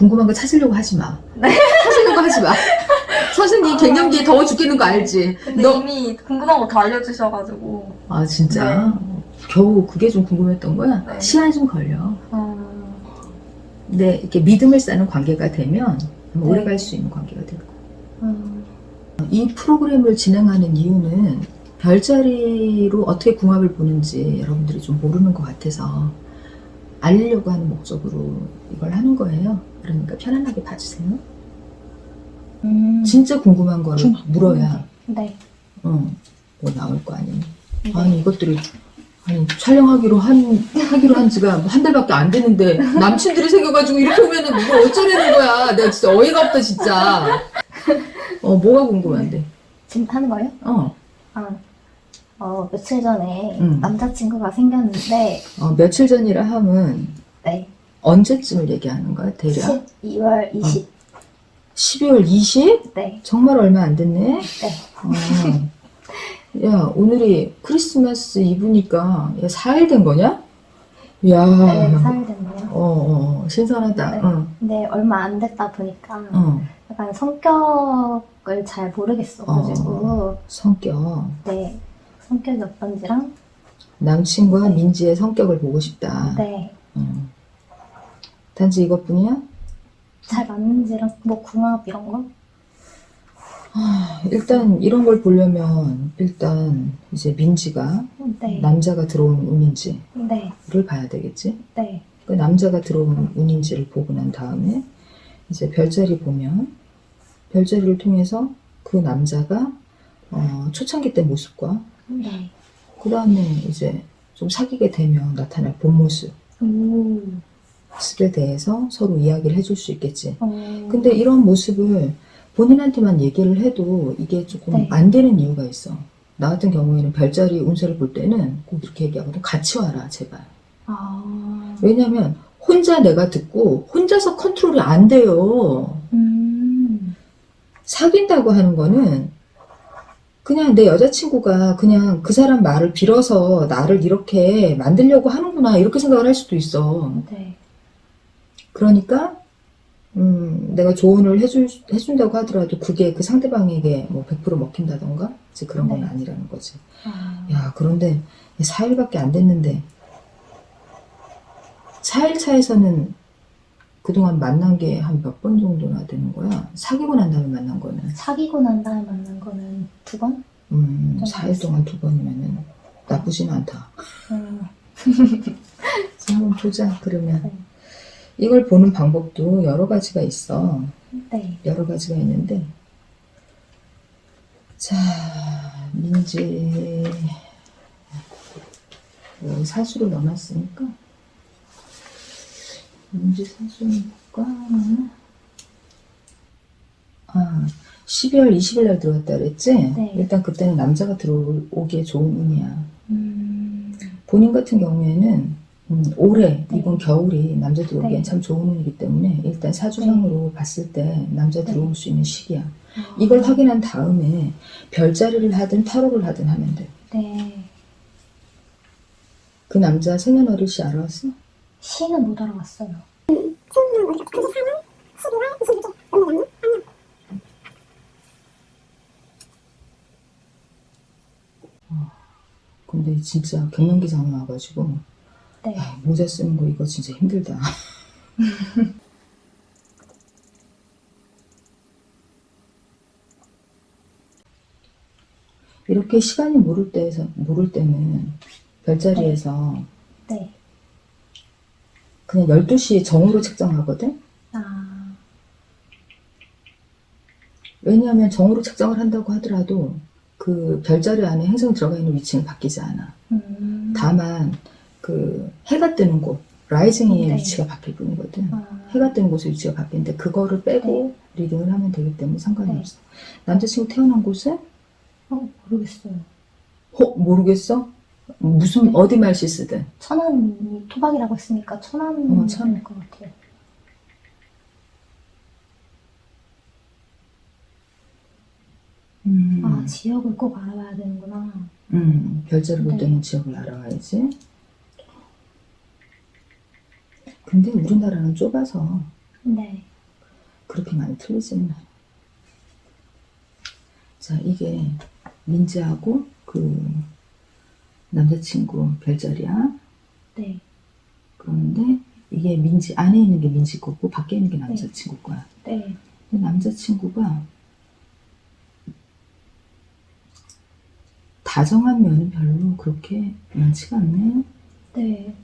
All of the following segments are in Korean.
궁금한 거 찾으려고 하지 마. 찾으려고 하지 마. 서준이 갱년기에 더워 죽겠는 거 알지? 근데 너, 이미 궁금한 거 다 알려주셔가지고. 아, 진짜? 겨우 그게 좀 궁금했던 거야? 네. 시간이 좀 걸려. 음, 근데 이렇게 믿음을 쌓는 관계가 되면 네. 오래 갈 수 있는 관계가 될 거야. 음, 이 프로그램을 진행하는 이유는 별자리로 어떻게 궁합을 보는지 여러분들이 좀 모르는 것 같아서 알리려고 하는 목적으로 이걸 하는 거예요. 그러니까 편안하게 봐주세요. 음. 진짜 궁금한 거를 중- 물어야 네. 어, 뭐 나올 거 아니에요. 네. 아니 이것들이 아니 촬영하기로 한 하기로 한 지가 뭐한 달밖에 안 됐는데 남친들이 생겨가지고 이렇게 오면은 뭐 어쩌라는 거야. 내가 진짜 어이가 없다 진짜. 어 뭐가 궁금한데? 지금 하는 거예요? 어, 아, 어, 며칠 전에 음. 남자친구가 생겼는데, 어 며칠 전이라 함은 네. 언제쯤을 얘기하는 거야 대략? 12월 20. 12월 20? 네. 정말 얼마 안 됐네. 네. 어. 야 오늘이 크리스마스 이브니까 야 4일 된 거냐? 야. 네, 4일 됐네요. 어, 어, 신선하다. 네. 응, 근데 얼마 안 됐다 보니까 어, 약간 성격을 잘 모르겠어가지고, 성격. 네. 성격이 어떤지랑, 남친과 네. 민지의 성격을 보고 싶다. 네. 어. 단지 이것뿐이야? 잘 맞는지랑, 뭐 궁합 이런 거? 아, 일단 이런 걸 보려면 일단 이제 민지가 네. 남자가 들어온 운인지를 네. 봐야 되겠지? 네. 그 남자가 들어온 운인지를 보고 난 다음에 이제 별자리 보면 별자리를 통해서 그 남자가 어, 초창기 때 모습과 네. 그 다음에 이제 좀 사귀게 되면 나타날 본 모습 오. 에 대해서 서로 이야기를 해줄 수 있겠지. 어. 근데 이런 모습을 본인한테만 얘기를 해도 이게 조금 네. 안 되는 이유가 있어. 나 같은 경우에는 별자리 운세를 볼 때는 꼭 이렇게 얘기하거든. 같이 와라, 제발. 아. 왜냐면 혼자 내가 듣고 혼자서 컨트롤이 안 돼요. 음. 사귄다고 하는 거는 그냥 내 여자친구가 그냥 그 사람 말을 빌어서 나를 이렇게 만들려고 하는구나 이렇게 생각을 할 수도 있어. 네. 그러니까 음, 내가 조언을 해줄, 해준다고 하더라도 그게 그 상대방에게 뭐 100% 먹힌다던가 이제 그런 건 네. 아니라는 거지. 아. 야 그런데 4일밖에 안 됐는데 4일 차에서는 그동안 만난 게 한 몇 번 정도나 되는 거야? 사귀고 난 다음에 만난 거는 사귀고 난 다음에 만난 거는 두 번? 음, 좀 4일 동안 두 번이면은 나쁘진 않다. 음. 한번 보자 그러면 네. 이걸 보는 방법도 여러 가지가 있어. 네. 여러 가지가 있는데 자 민지 여기 사수로 넣어놨으니까 민지 사수는 볼까 아 12월 20일 날 들어왔다 그랬지 네. 일단 그때는 남자가 들어오기에 좋은 운이야 음. 본인 같은 경우에는 음, 올해 네. 이번 겨울이 남자 들어오기엔 네. 참 좋은 운이기 때문에 일단 사주상으로 봤을 때 남자 네. 들어올 수 있는 시기야. 아. 이걸 확인한 다음에 별자리를 하든 타로를 하든 하면 돼. 네. 그 남자 생년월일 씨 알아왔어? 시는 못 알아봤어요. 근데 진짜 갱년기장애 와가지고 네. 야, 모자 쓰는 거 이거 진짜 힘들다. 이렇게 시간이 모를 때에서 모를 때는 별자리에서 네. 그냥 12시에 정으로 책정하거든? 아. 왜냐하면 정으로 책정을 한다고 하더라도 그 별자리 안에 행성이 들어가 있는 위치는 바뀌지 않아. 음. 다만 그 해가 뜨는 곳, 라이징의 네. 위치가 바뀔 뿐이거든. 아. 해가 뜨는 곳의 위치가 바뀌는데 그거를 빼고 리딩을 하면 되기 때문에 상관이 네. 없어. 남자친구 태어난 곳은? 어, 모르겠어요. 어, 모르겠어? 무슨 네. 어디 말씨 쓰든. 천안 토박이라고 했으니까 천안 어, 천- 될것 같아요. 음, 아, 지역을 꼭 알아봐야 되는구나. 음, 별자리 볼 네. 때는 지역을 알아와야지. 근데 우리나라는 좁아서 네. 그렇게 많이 틀리지는 않아요. 자, 이게 민지하고 그 남자친구 별자리야. 네. 그런데 이게 민지 안에 있는 게 민지 거고 밖에 있는 게 남자친구 거야. 네. 근데 남자친구가 다정한 면은 별로 그렇게 많지가 않네. 네.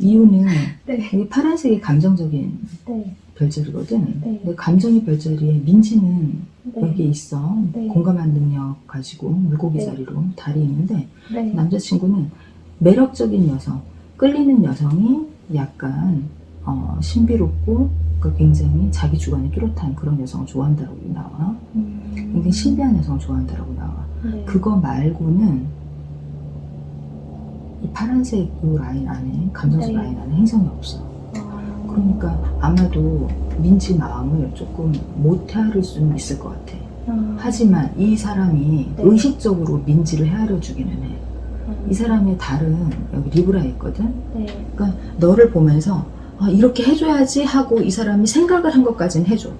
이유는 네. 이게 파란색이 감정적인 네. 별자리거든. 네. 근데 감정의 별자리에 민지는 네. 여기에 있어. 네. 공감한 능력 가지고 물고기 네. 자리로 달이 있는데 네. 남자친구는 매력적인 여성, 끌리는 여성이 약간 어, 신비롭고 그 굉장히 자기 주관이 뚜렷한 그런 여성을 좋아한다고 나와. 음. 굉장히 신비한 여성을 좋아한다고 나와. 네. 그거 말고는 이 파란색 이 라인 안에 감정적 네. 라인 안에 행성이 없어. 아. 그러니까 아마도 민지 마음을 조금 못 헤아릴 수는 있을 것 같아. 아. 하지만 이 사람이 네. 의식적으로 민지를 헤아려 주기는 해. 아. 이 사람의 달은 여기 리브라에 있거든. 네. 그러니까 너를 보면서 아, 이렇게 해줘야지 하고 이 사람이 생각을 한 것까지는 해줘.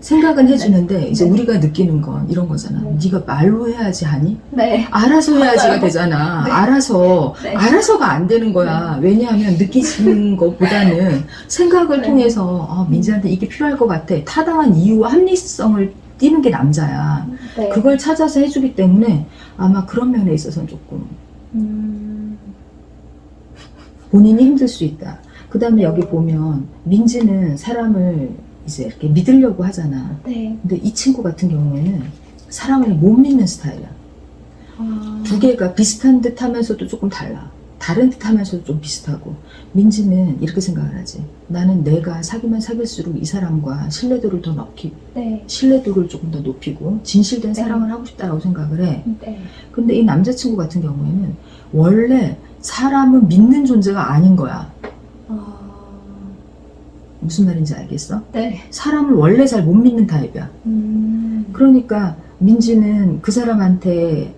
생각은 해주는데 이제 네. 우리가 느끼는 건 이런 거잖아. 네. 네가 말로 해야지 하니? 네. 알아서 해야지가. 되잖아. 네. 알아서 네. 알아서가 안 되는 거야. 왜냐하면 느끼시는 것보다는 생각을 네. 통해서 아, 민지한테 이게 필요할 것 같아. 타당한 이유와 합리성을 띠는 게 남자야. 네. 그걸 찾아서 해주기 때문에 아마 그런 면에 있어서는 조금 음. 본인이 힘들 수 있다. 그 다음에 여기 보면 민지는 사람을 이제 이렇게 믿으려고 하잖아. 네. 근데 이 친구 같은 경우에는 사람을 못 믿는 스타일이야. 아. 두 개가 비슷한 듯 하면서도 조금 달라. 다른 듯 하면서도 좀 비슷하고. 민지는 이렇게 생각을 하지. 나는 내가 사귀면 사귈수록 이 사람과 신뢰도를 더 높이, 네. 신뢰도를 조금 더 높이고, 진실된 네. 사랑을 하고 싶다라고 생각을 해. 네. 근데 이 남자친구 같은 경우에는 원래 사람은 믿는 존재가 아닌 거야. 아. 무슨 말인지 알겠어? 네. 사람을 원래 잘 못 믿는 타입이야. 음. 그러니까 민지는 그 사람한테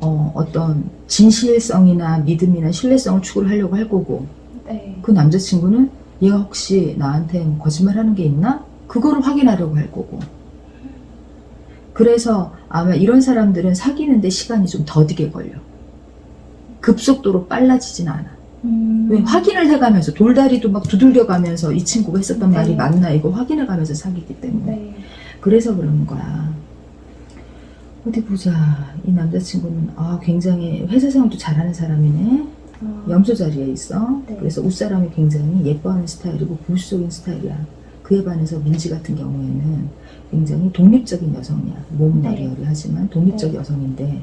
어, 어떤 진실성이나 믿음이나 신뢰성을 추구하려고 할 거고 네. 그 남자친구는 얘가 혹시 나한테 뭐 거짓말 하는 게 있나? 그거를 확인하려고 할 거고 그래서 아마 이런 사람들은 사귀는데 시간이 좀 더디게 걸려 급속도로 빨라지진 않아 음. 왜 확인을 해가면서 돌다리도 막 두들겨 가면서 이 친구가 했었던 네. 말이 맞나 이거 확인해 가면서 사귀기 때문에 네. 그래서 그러는 거야. 어디 보자. 이 남자친구는 아 굉장히 회사 생활도 잘하는 사람이네. 아. 염소 자리에 있어. 네. 그래서 웃사람이 굉장히 예뻐하는 스타일이고 보수적인 스타일이야. 그에 반해서 민지 같은 경우에는 굉장히 독립적인 여성이야. 몸은 네. 여리여리하지만 독립적 네. 여성인데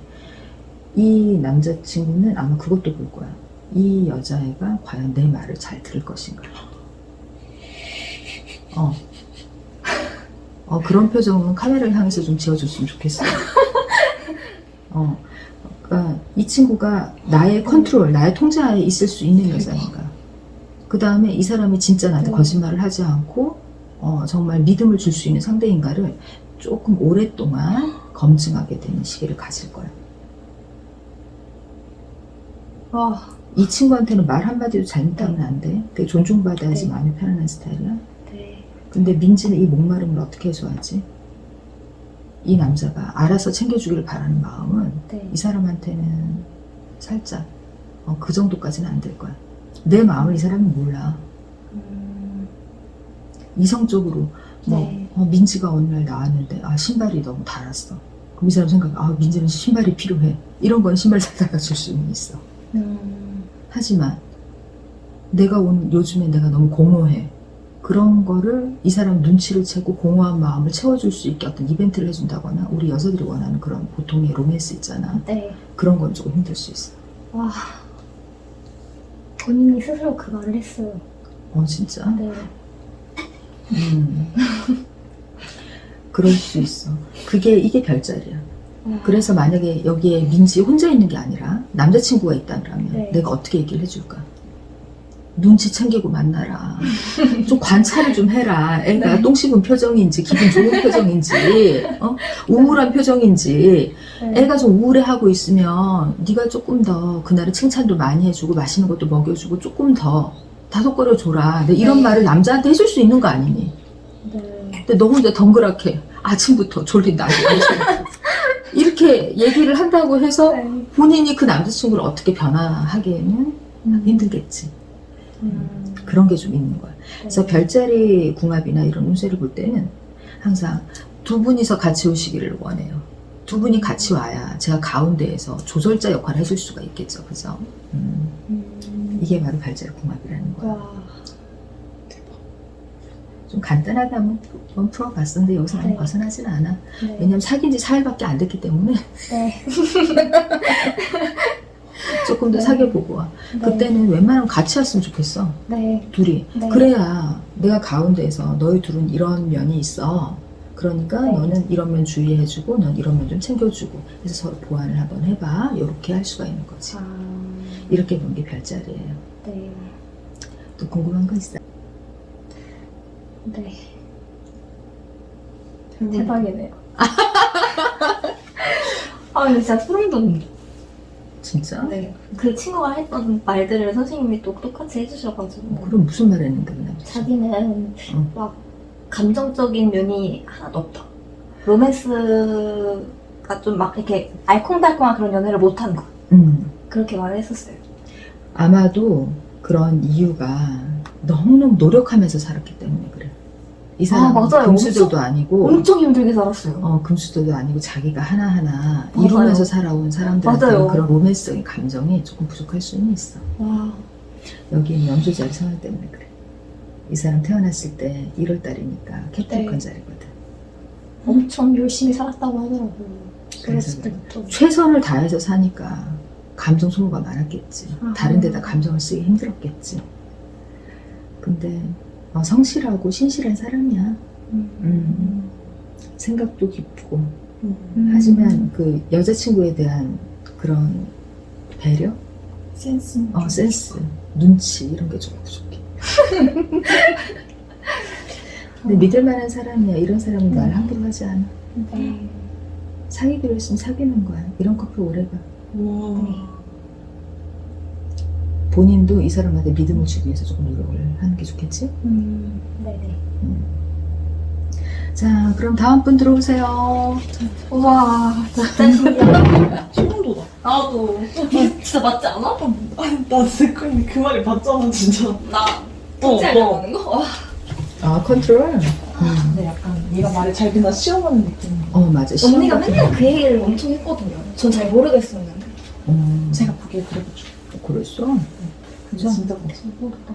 이 남자친구는 아마 그것도 볼 거야. 이 여자애가 과연 내 말을 잘 들을 것인가. 어. 어, 그런 표정은 카메라를 향해서 좀 지어줬으면 좋겠어. 어. 그러니까 이 친구가 나의 컨트롤, 나의 통제하에 있을 수 있는 여자인가. 그 다음에 이 사람이 진짜 나한테 네. 거짓말을 하지 않고, 어, 정말 믿음을 줄 수 있는 상대인가를 조금 오랫동안 검증하게 되는 시기를 가질 거야. 와. 이 친구한테는 말 한마디도 잘못하면 안 돼. 되게 존중받아야지 네. 마음이 편안한 스타일이야. 네. 근데 민지는 이 목마름을 어떻게 해소하지? 이 남자가 알아서 챙겨주기를 바라는 마음은 네. 이 사람한테는 살짝 어, 그 정도까지는 안 될 거야. 내 마음을 이 사람이 몰라. 음. 이성적으로 뭐 네. 어, 민지가 어느 날 나왔는데 아 신발이 너무 닳았어. 그럼 이 사람 생각 아 민지는 신발이 필요해. 이런 건 신발 사다가 줄 수는 있어. 음. 하지만 내가 온 요즘에 내가 너무 공허해. 그런 거를 이 사람 눈치를 채고 공허한 마음을 채워줄 수 있게 어떤 이벤트를 해준다거나 우리 여자들이 원하는 그런 보통의 로맨스 있잖아. 네. 그런 건 조금 힘들 수 있어. 와. 본인이 스스로 그 말을 했어요. 어 진짜? 네. 음. 그럴 수 있어. 그게 이게 별자리야. 와. 그래서 만약에 여기에 민지 혼자 있는 게 아니라 남자친구가 있다면 네. 내가 어떻게 얘기를 해줄까? 눈치 챙기고 만나라. 좀 관찰을 좀 해라. 애가 네. 똥 씹은 표정인지 기분 좋은 표정인지 어? 우울한 표정인지 네. 애가 좀 우울해하고 있으면 네가 조금 더 그날은 칭찬도 많이 해주고 맛있는 것도 먹여주고 조금 더 다독거려 줘라. 이런 네. 말을 남자한테 해줄 수 있는 거 아니니? 네. 근데 너 혼자 덩그랗게 아침부터 졸린다. 이렇게 얘기를 한다고 해서 네. 본인이 그 남자친구를 어떻게 변화하기에는 힘들겠지. 음. 그런 게 좀 있는 거야. 그래서 네. 별자리 궁합이나 이런 운세를 볼 때는 항상 두 분이서 같이 오시기를 원해요. 두 분이 같이 와야 제가 가운데에서 조절자 역할을 해줄 수가 있겠죠. 그죠? 음, 음. 이게 바로 별자리 궁합이라는 거야. 와. 좀 간단하게 한번 좀 풀어봤었는데 여기서 많이 네. 벗어나진 않아. 네. 왜냐면 사귄 지 4일밖에 안 됐기 때문에 네. 조금 더 네. 사귀어보고 와. 그때는 웬만하면 같이 왔으면 좋겠어. 네. 둘이. 네. 그래야 내가 가운데에서 너희 둘은 이런 면이 있어. 그러니까 네. 너는 이런 면 주의해주고 넌 이런 면 좀 챙겨주고 해서 서로 보완을 한번 해봐. 이렇게 할 수가 있는 거지. 아. 이렇게 보는 게 별자리예요. 네. 또 궁금한 거 있어? 네. 대박이네요. 아, 근데 진짜 소름 돋네. 진짜? 네. 그 친구가 했던 말들을 선생님이 또 똑같이 해주셔가지고. 그럼 무슨 말 했는데 그 남자? 자기는 응. 막 감정적인 면이 하나도 없다. 로맨스가 좀 막 이렇게 알콩달콩한 그런 연애를 못한다. 음. 그렇게 말을 했었어요. 아마도 그런 이유가 너무너무 노력하면서 살았기 때문에 그래. 이 사람 아, 맞아요. 금수저도 아니고 엄청 힘들게 살았어요. 어, 금수저도 아니고 자기가 하나하나 맞아요. 이루면서 살아온 사람들한테 맞아요. 그런 로맨스적인 감정이 조금 부족할 수는 있어. 와. 여기는 염소자리 성향 때문에 그래. 이 사람 태어났을 때 1월 달이니까 네. 자리거든. 엄청 열심히 살았다고 하더라고요. 그래서 그래. 때부터. 최선을 다해서 사니까 감정 소모가 많았겠지. 아하. 다른 데다 감정을 쓰기 힘들었겠지. 근데 어, 성실하고 신실한 사람이야. 음. 생각도 깊고. 음. 하지만 그 여자친구에 대한 그런 배려, 센스. 어, 센스, 눈치 이런 게 조금 부족해. 근데 믿을 만한 사람이야. 이런 사람은 말 함부로 하지 않아. 네. 사귀기로 했으면 사귀는 거야. 이런 커플 오래 가. 본인도 이 사람한테 믿음을 주기 위해서 조금 노력을 하는 게 좋겠지? 음. 네네. 자, 그럼 다음 분 들어오세요. 우와, 진짜 신기하다. 소름 돋아. 나도. 진짜 맞지 않아? 나 듣고 있는데 그 말이 맞잖아, 진짜. 나 어, 통제하려고 어. 하는 거? 와. 아, 컨트롤? 음. 근데 약간 얘가 말을 잘 듣나 시험하는 느낌. 어, 맞아. 시험 언니가 같은 맨날 거. 그 얘기를 엄청 했거든요. 전 잘 모르겠었는데. 어, 제가 보기에 그래가지고. 그랬어? 근데 진짜 그랬어. 모르겠다.